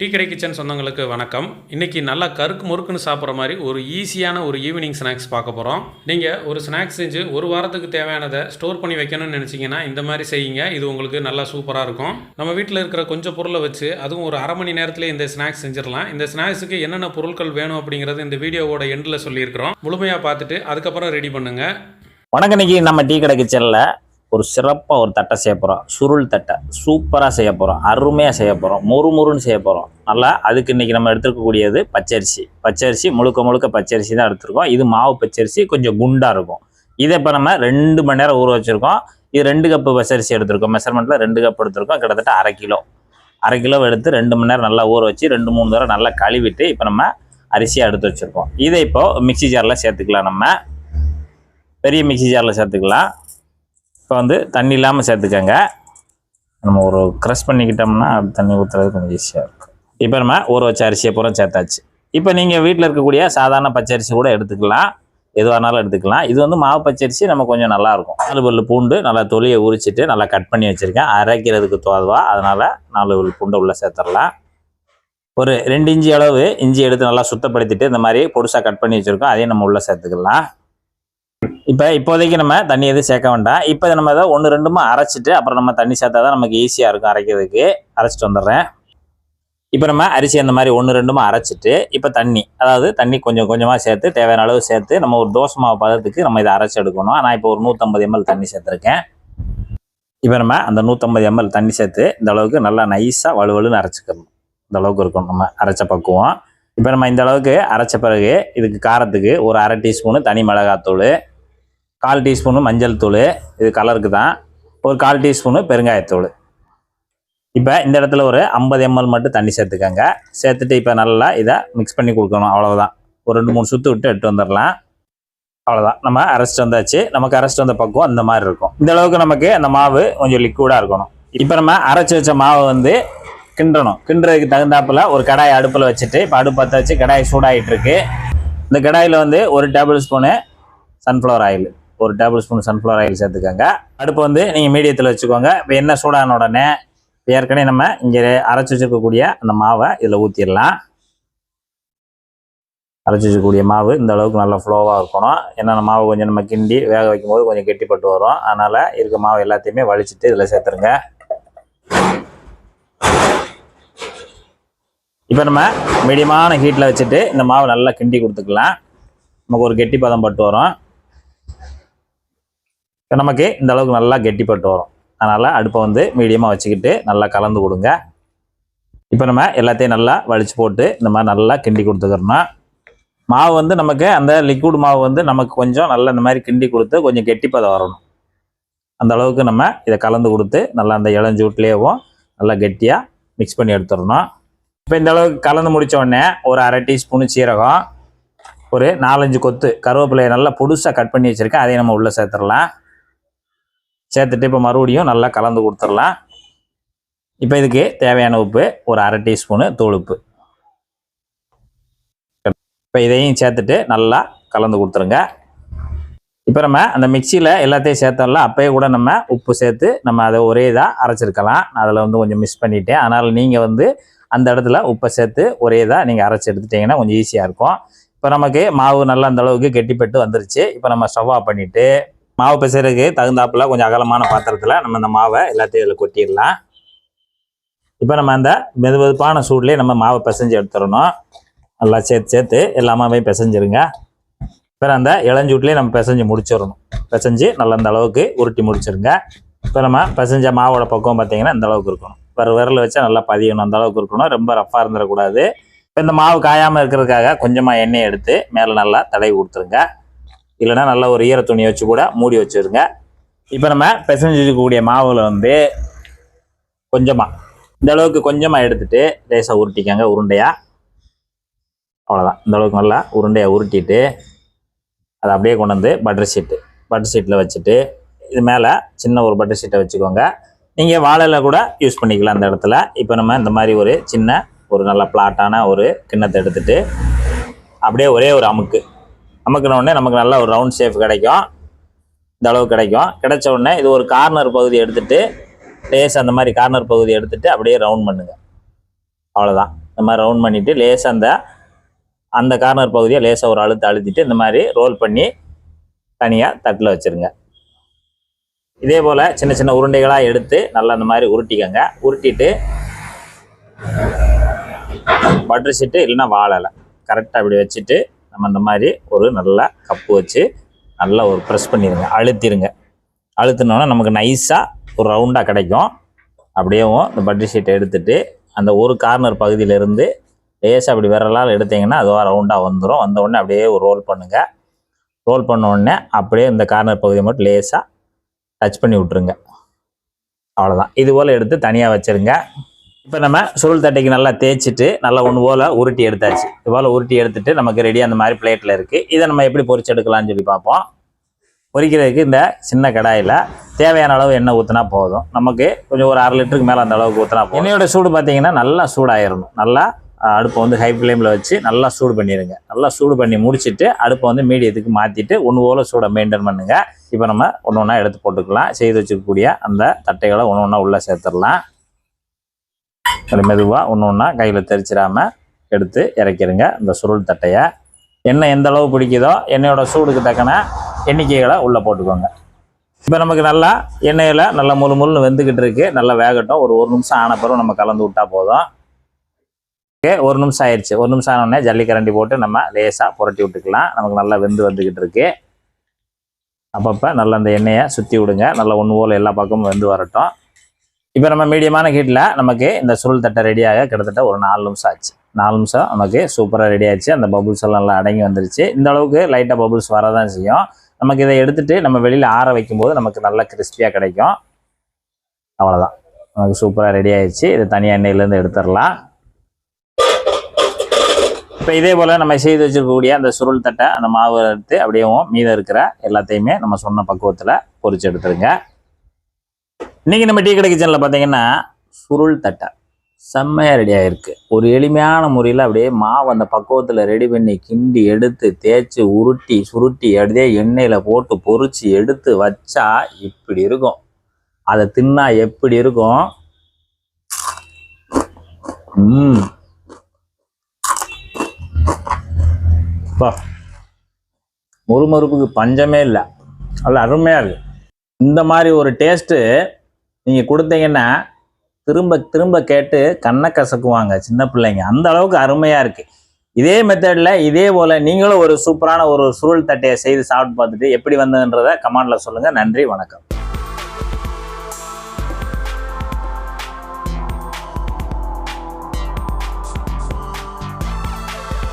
டீக்கடை கிச்சன் சொந்தங்களுக்கு வணக்கம். இன்றைக்கி நல்லா கருக்கு முறுக்குன்னு சாப்பிட்ற மாதிரி ஒரு ஈஸியான ஒரு ஈவினிங் ஸ்நாக்ஸ் பார்க்க போகிறோம் நீங்கள் ஒரு ஸ்நாக்ஸ் செஞ்சு ஒரு வாரத்துக்கு தேவையானதை ஸ்டோர் பண்ணி வைக்கணும்னு நினச்சிங்கன்னா இந்த மாதிரி செய்யுங்க. இது உங்களுக்கு நல்லா சூப்பராக இருக்கும். நம்ம வீட்டில் இருக்கிற கொஞ்சம் பொருளை வச்சு அதுவும் ஒரு அரை மணி நேரத்தில் இந்த ஸ்நாக்ஸ் செஞ்சிடலாம். இந்த ஸ்நாக்ஸுக்கு என்னென்ன பொருட்கள் வேணும் அப்படிங்கிறது இந்த வீடியோவோட எண்டில் சொல்லியிருக்கிறோம். முழுமையாக பார்த்துட்டு அதுக்கப்புறம் ரெடி பண்ணுங்கள் வணக்கம் இன்னைக்கு நம்ம டீ கடை கிச்சனில் ஒரு சிறப்பாக ஒரு தட்டை செய்ய போகிறோம் சுருள் தட்டை. சூப்பராக செய்ய போகிறோம் அருமையாக செய்ய போகிறோம் முறுமுறுன்னு செய்ய போகிறோம் நல்லா அதுக்கு இன்றைக்கி நம்ம எடுத்துருக்கக்கூடியது பச்சரிசி. பச்சரிசி முழுக்க முழுக்க பச்சரிசி தான் எடுத்துருக்கோம். இது மாவு பச்சரிசி கொஞ்சம் குண்டாக இருக்கும். இதை இப்போ நம்ம ரெண்டு மணி நேரம் ஊற வச்சுருக்கோம். இது ரெண்டு கப்பு பச்சரிசி எடுத்திருக்கோம். மெஷர்மெண்ட்டில் ரெண்டு கப் எடுத்திருக்கோம். கிட்டத்தட்ட அரை கிலோ. அரை கிலோ எடுத்து ரெண்டு மணி நேரம் நல்லா ஊற வச்சு ரெண்டு மூணு தடவை நல்லா கழுவிட்டு இப்போ நம்ம அரிசியாக எடுத்து வச்சுருக்கோம். இதை இப்போது மிக்ஸி ஜாரில் சேர்த்துக்கலாம் நம்ம. பெரிய மிக்சி ஜாரில் சேர்த்துக்கலாம். இப்போ வந்து தண்ணி இல்லாமல் சேர்த்துக்கோங்க. நம்ம ஒரு க்ரஷ் பண்ணிக்கிட்டோம்னா அது தண்ணி ஊற்றுறது கொஞ்சம் ஈஸியாக இருக்கும். இப்போ நம்ம ஊற வச்ச அரிசியை பூரா சேர்த்தாச்சு. இப்போ நீங்கள் வீட்டில் இருக்கக்கூடிய சாதாரண பச்சரிசி கூட எடுத்துக்கலாம். எதுவாக இருந்தாலும் எடுத்துக்கலாம். இது வந்து மாவு பச்சரிசி நம்ம கொஞ்சம் நல்லாயிருக்கும் நாலு பல்லு பூண்டு நல்லா தொலியை உரிச்சிட்டு நல்லா கட் பண்ணி வச்சுருக்கேன். அரைக்கிறதுக்கு தோதுவா அதனால் நாலு பல்லு பூண்டை உள்ளே சேர்த்துடலாம். ஒரு ரெண்டு இஞ்சி அளவு இஞ்சி எடுத்து நல்லா சுத்தப்படுத்திட்டு இந்த மாதிரி பொடுசாக கட் பண்ணி வச்சுருக்கோம். அதையும் நம்ம உள்ளே சேர்த்துக்கலாம். இப்போ இப்போதைக்கு நம்ம தண்ணி எதுவும் சேர்க்க வேண்டாம். இப்போ நம்ம ஏதோ ஒன்று ரெண்டுமா அரைச்சிட்டு அப்புறம் நம்ம தண்ணி சேர்த்தா தான் நமக்கு ஈஸியாக இருக்கும் அரைக்கிறதுக்கு. அரைச்சிட்டு வந்துடுறேன். இப்போ நம்ம அரிசி அந்த மாதிரி ஒன்று ரெண்டுமா அரைச்சிட்டு இப்போ தண்ணி அதாவது தண்ணி கொஞ்சம் கொஞ்சமாக சேர்த்து தேவையான அளவு சேர்த்து நம்ம ஒரு தோசை மாவு பதத்துக்கு நம்ம இதை அரைச்சி எடுக்கணும். நான் இப்போ ஒரு நூற்றம்பது எம்எல் தண்ணி சேர்த்துருக்கேன். இப்போ நம்ம அந்த நூற்றம்பது எம்எல் தண்ணி சேர்த்து இந்த அளவுக்கு நல்லா நைஸாக வலுவலுன்னு அரைச்சிக்கணும். இந்த அளவுக்கு இருக்கும் நம்ம அரைச்ச பக்குவோம். இப்போ நம்ம இந்த அளவுக்கு அரைச்ச பிறகு இதுக்கு காரத்துக்கு ஒரு அரை டீஸ்பூனு தனி மிளகாத்தூள் கால் டீஸ்பூனு மஞ்சள் தூள் இது கலருக்கு தான். ஒரு கால் டீஸ்பூனு பெருங்காயத்தூள் இப்போ இந்த இடத்துல ஒரு ஐம்பது எம்எல் மட்டும் தண்ணி சேர்த்துக்கோங்க. சேர்த்துட்டு இப்போ நல்லா இதை மிக்ஸ் பண்ணி கொடுக்கணும். அவ்வளோதான் ஒரு ரெண்டு மூணு சுற்று விட்டு எடுத்து வந்துடலாம். அவ்வளோதான் நம்ம அரைச்சிட்டு வந்தாச்சு. நமக்கு அரைச்சிட்டு வந்த பக்குவம் அந்த மாதிரி இருக்கும். இந்த அளவுக்கு நமக்கு அந்த மாவு கொஞ்சம் லிக்விடாக இருக்கணும். இப்போ நம்ம அரைச்சி வச்ச மாவு வந்து கிண்டணும். கிண்டுறதுக்கு தகுந்தாப்புல ஒரு கடாய் அடுப்பில் வச்சுட்டு இப்போ அடுப்பு பற்ற வச்சு கடாய் சூடாகிட்டு இருக்கு. இந்த கடாயில் வந்து ஒரு டேபிள் ஸ்பூனு சன்ஃப்ளவர் ஆயில் ஒரு டேபிள் ஸ்பூன் சன்ஃப்ளவர் ஆயில் சேர்த்துக்கோங்க. அடுப்பு வந்து நீங்கள் மீடியத்தில் வச்சுக்கோங்க. இப்போ என்ன சூடான உடனே ஏற்கனவே நம்ம இங்கே அரைச்சி வச்சிருக்கக்கூடிய அந்த மாவை இதில் ஊற்றிடலாம் அரைச்சி வச்சிருக்கக்கூடிய மாவு இந்த அளவுக்கு நல்லா ஃப்ளோவாக இருக்கணும். ஏன்னா மாவு கொஞ்சம் நம்ம கிண்டி வேக வைக்கும்போது கொஞ்சம் கெட்டிப்பட்டு வரும். அதனால் இருக்க மாவு எல்லாத்தையுமே வலிச்சிட்டு இதில் சேர்த்துருங்க. இப்போ நம்ம மீடியமான ஹீட்டில் வச்சுட்டு இந்த மாவு நல்லா கிண்டி கொடுத்துக்கலாம். நமக்கு ஒரு கெட்டி பதம் பட்டு வரும். நமக்கு இந்த அளவுக்கு நல்லா கெட்டிப்பட்டு வரும். அதனால் அடுப்பை வந்து மீடியமாக வச்சுக்கிட்டு நல்லா கலந்து கொடுங்க. இப்போ நம்ம எல்லாத்தையும் நல்லா வலிச்சு போட்டு இந்த மாதிரி நல்லா கிண்டி கொடுத்துக்கிறோம்னா மாவு வந்து நமக்கு அந்த லிக்விட் மாவு வந்து நமக்கு கொஞ்சம் நல்லா இந்த மாதிரி கிண்டி கொடுத்து கொஞ்சம் கெட்டிப்பதம் வரணும். அந்த அளவுக்கு நம்ம இதை கலந்து கொடுத்து நல்லா அந்த இளஞ்சூட்லேயேவும் நல்லா கெட்டியாக மிக்ஸ் பண்ணி எடுத்துடணும். இப்போ இந்த அளவுக்கு கலந்து முடித்த உடனே ஒரு அரை டீஸ்பூனு சீரகம் ஒரு நாலஞ்சு கொத்து கருவேப்பிலையை நல்லா பொடுசாக கட் பண்ணி வச்சுருக்கேன். அதையும் நம்ம உள்ளே சேர்த்துடலாம். சேர்த்துட்டு இப்போ மறுபடியும் நல்லா கலந்து கொடுத்துடலாம். இப்போ இதுக்கு தேவையான உப்பு ஒரு அரை டீஸ்பூனு தூள் இப்போ இதையும் சேர்த்துட்டு நல்லா கலந்து கொடுத்துருங்க. இப்போ நம்ம அந்த மிக்சியில் எல்லாத்தையும் சேர்த்தோம்ல அப்போயே கூட நம்ம உப்பு சேர்த்து நம்ம அதை ஒரே இதாக அரைச்சிருக்கலாம். அதில் வந்து கொஞ்சம் மிஸ் பண்ணிட்டேன். அதனால் நீங்கள் வந்து அந்த இடத்துல உப்பை சேர்த்து ஒரே இதாக நீங்கள் அரைச்சி எடுத்துட்டிங்கன்னா கொஞ்சம் ஈஸியாக இருக்கும். இப்போ நமக்கு மாவு நல்லா அந்தளவுக்கு கெட்டிப்பட்டு வந்துருச்சு. இப்போ நம்ம ஸ்டவ் ஆஃப் பண்ணிவிட்டு மாவு பிசைறதுக்கு தகுந்தாப்புல கொஞ்சம் அகலமான பாத்திரத்தில் நம்ம இந்த மாவை எல்லாத்தையும் இதில் கொட்டிடலாம். இப்போ நம்ம அந்த மெது மெதுப்பான சூட்லேயே நம்ம மாவை பிசைஞ்சு எடுத்துடணும். நல்லா சேர்த்து சேர்த்து எல்லா மாவையும் பிசைஞ்சிருங்க. இப்போ அந்த இளஞ்சூட்லேயே நம்ம பிசைஞ்சு முடிச்சிடணும். பிசைஞ்சு நல்லா அந்த அளவுக்கு உருட்டி முடிச்சிருங்க. இப்போ நம்ம பிசைஞ்ச மாவோட பக்கம் பார்த்தீங்கன்னா இந்த அளவுக்கு இருக்கணும். வேறு விரல் வச்சா நல்லா பதியணும். அந்த அளவுக்கு இருக்கணும். ரொம்ப ரஃப்பாக இருந்துடக்கூடாது. இப்போ இந்த மாவு காயாமல் இருக்கிறதுக்காக கொஞ்சமாக எண்ணெய் எடுத்து மேலே நல்லா தடவி கொடுத்துருங்க. இல்லைன்னா நல்ல ஒரு ஈர துணியை வச்சு கூட மூடி வச்சுருங்க. இப்போ நம்ம பிசைஞ்சிருக்கக்கூடிய மாவில் வந்து கொஞ்சமாக இந்த அளவுக்கு கொஞ்சமாக எடுத்துட்டு லேசாக உருட்டிக்கங்க உருண்டையாக அவ்வளோதான் இந்த அளவுக்கு நல்லா உருண்டையாக உருட்டிட்டு அதை அப்படியே கொண்டு வந்து பட்டர் ஷீட்டு பட்டர் ஷீட்டில் வச்சுட்டு இது மேலே சின்ன ஒரு பட்டர் ஷீட்டை வச்சுக்கோங்க. நீங்கள் வாழையில் கூட யூஸ் பண்ணிக்கலாம் அந்த இடத்துல. இப்போ நம்ம இந்த மாதிரி ஒரு சின்ன ஒரு நல்ல பிளாட்டான ஒரு கிண்ணத்தை எடுத்துகிட்டு அப்படியே ஒரே ஒரு அமுக்கு. அமுக்கின உடனே நமக்கு நல்ல ஒரு ரவுண்ட் ஷேப் கிடைக்கும். இந்த அளவு கிடைக்கும். கிடைச்ச உடனே இது ஒரு கார்னர் பகுதி எடுத்துட்டு லேஸ் அந்த மாதிரி கார்னர் பகுதி எடுத்துட்டு அப்படியே ரவுண்ட் பண்ணுங்க. அவ்வளோதான் இந்த மாதிரி ரவுண்ட் பண்ணிவிட்டு லேசாக அந்த அந்த கார்னர் பகுதியை லேசாக ஒரு அழுத்து அழுத்திட்டு இந்த மாதிரி ரோல் பண்ணி தனியாக தட்டில் வச்சுருங்க. இதே போல் சின்ன சின்ன உருண்டைகளாக எடுத்து நல்லா அந்த மாதிரி உருட்டிக்கங்க. உருட்டிட்டு பட்டர் ஷீட்டு இல்லைன்னா வாழலை கரெக்டாக அப்படி வச்சுட்டு நம்ம இந்த மாதிரி ஒரு நல்ல கப்பு வச்சு நல்லா ஒரு ப்ரெஸ் பண்ணிடுங்க அழுத்திடுங்க அழுத்தினோன்னா நமக்கு நைஸாக ஒரு ரவுண்டாக கிடைக்கும். அப்படியேவும் இந்த பட்டர் ஷீட்டை எடுத்துகிட்டு அந்த ஒரு கார்னர் பகுதியிலேருந்து லேசாக அப்படி விரலால் எடுத்தீங்கன்னா அதுவாக ரவுண்டாக வந்துடும் வந்த உடனே அப்படியே ஒரு ரோல் பண்ணுங்கள் ரோல் பண்ண உடனே அப்படியே இந்த கார்னர் பகுதியை மட்டும் லேசாக டச் பண்ணி விட்ருங்க அவ்வளோதான் இது போல் எடுத்து தனியாக வச்சுருங்க. இப்போ நம்ம சுருள் தட்டைக்கு நல்லா தேய்ச்சிட்டு நல்லா ஒன்று போல் உருட்டி எடுத்தாச்சு. இது போல் உருட்டி எடுத்துட்டு நமக்கு ரெடி அந்த மாதிரி பிளேட்டில் இருக்குது இதை நம்ம எப்படி பொரிச்சு எடுக்கலாம்னு சொல்லி பார்ப்போம். பொரிக்கிறதுக்கு இந்த சின்ன கடாயில் தேவையான அளவு எண்ணெய் ஊற்றினா போதும். நமக்கு கொஞ்சம் ஒரு அரை லிட்டருக்கு மேலே அந்த அளவுக்கு ஊற்றினா போதும். எண்ணெயோட சூடு பார்த்தீங்கன்னா நல்லா சூடாயிடணும் நல்லா அடுப்பை வந்து ஹை ஃப்ளேமில் வச்சு நல்லா சூடு பண்ணிடுங்க நல்லா சூடு பண்ணி முடிச்சிட்டு அடுப்பை வந்து மீடியத்துக்கு மாற்றிட்டு ஒன்று போல் சூடை மெயின்டைன் பண்ணுங்கள் இப்போ நம்ம ஒன்று ஒன்றா எடுத்து போட்டுக்கலாம். செய்து வச்சிருக்கக்கூடிய அந்த தட்டைகளை ஒன்று ஒன்றா உள்ளே சேர்த்துடலாம். அப்படி மெதுவாக ஒன்று ஒன்றா கையில் தெரிச்சிடாமல் எடுத்து இறக்கிடுங்க இந்த சுருள் தட்டையை. எண்ணெய் எந்த அளவு பிடிக்குதோ எண்ணெயோட சூடுக்கு தக்கன எண்ணிக்கைகளை உள்ளே போட்டுக்கோங்க. இப்போ நமக்கு நல்லா எண்ணெயில் நல்லா முழு முழுன்னு வெந்துக்கிட்டு இருக்கு. நல்லா வேகட்டும். ஒரு ஒரு நிமிஷம் ஆன பிறகு நம்ம கலந்து விட்டா போதும். ஓகே ஒரு நிமிஷம் ஆயிடுச்சு. ஒரு நிமிஷம் ஆனோடனே ஜல்லிக்கரண்டி போட்டு நம்ம லேசாக புரட்டி விட்டுக்கலாம். நமக்கு நல்லா வெந்து வந்துக்கிட்டு இருக்கு. அப்பப்போ நல்லா அந்த எண்ணெயை சுற்றி விடுங்க. நல்லா ஒன்று போல் எல்லா பக்கமும் வெந்து வரட்டும். இப்போ நம்ம மீடியமான ஹீட்டில் நமக்கு இந்த சுருள் தட்டை ரெடியாக கிட்டத்தட்ட ஒரு நாலு நிமிஷம் ஆச்சு. நாலு நிமிஷம் நமக்கு சூப்பராக ரெடி ஆச்சு அந்த பபுள்ஸ் எல்லாம் நல்லா அடங்கி வந்துருச்சு. இந்த அளவுக்கு லைட்டாக பபுள்ஸ் வரதான் செய்யும். நமக்கு இதை எடுத்துகிட்டு நம்ம வெளியில் ஆற வைக்கும்போது நமக்கு நல்லா கிறிஸ்பியாக கிடைக்கும். அவ்வளோதான் நமக்கு சூப்பராக ரெடி ஆயிடுச்சு. இது தனியாக எண்ணெயிலேருந்து எடுத்துடலாம். இப்போ இதே போல் நம்ம செய்து வச்சிருக்கக்கூடிய அந்த சுருள் தட்டை அந்த மாவு எடுத்து அப்படியேவும் மீதம் இருக்கிற எல்லாத்தையுமே நம்ம சொன்ன பக்குவத்தில் பொறிச்சு எடுத்துருங்க இன்னைக்கு நம்ம டீ கடை கிச்சனில் பார்த்தீங்கன்னா சுருள் தட்டை. செம்மையாக ரெடியாகிருக்கு ஒரு எளிமையான முறையில் அப்படியே மாவு அந்த பக்குவத்தில் ரெடி பண்ணி கிண்டி எடுத்து தேய்ச்சி உருட்டி சுருட்டி அப்படியே எண்ணெயில் போட்டு பொறிச்சு எடுத்து வச்சா இப்படி இருக்கும். அதை தின்னா எப்படி இருக்கும்? ம் பஞ்சமே இல்லை. நல்ல அருமையாக இருக்குது இந்த மாதிரி ஒரு டேஸ்ட்டு நீங்கள் கொடுத்தீங்கன்னா திரும்ப திரும்ப கேட்டு கண்ணை கசக்குவாங்க சின்ன பிள்ளைங்க. அந்த அளவுக்கு அருமையாக இருக்கு. இதே மெத்தடில் இதே போல் நீங்களும் ஒரு சூப்பரான ஒரு சுருள் தட்டையை செய்து சாப்பிட்டு பார்த்துட்டு எப்படி வந்ததுன்றதை கமெண்டில் சொல்லுங்கள் நன்றி வணக்கம்.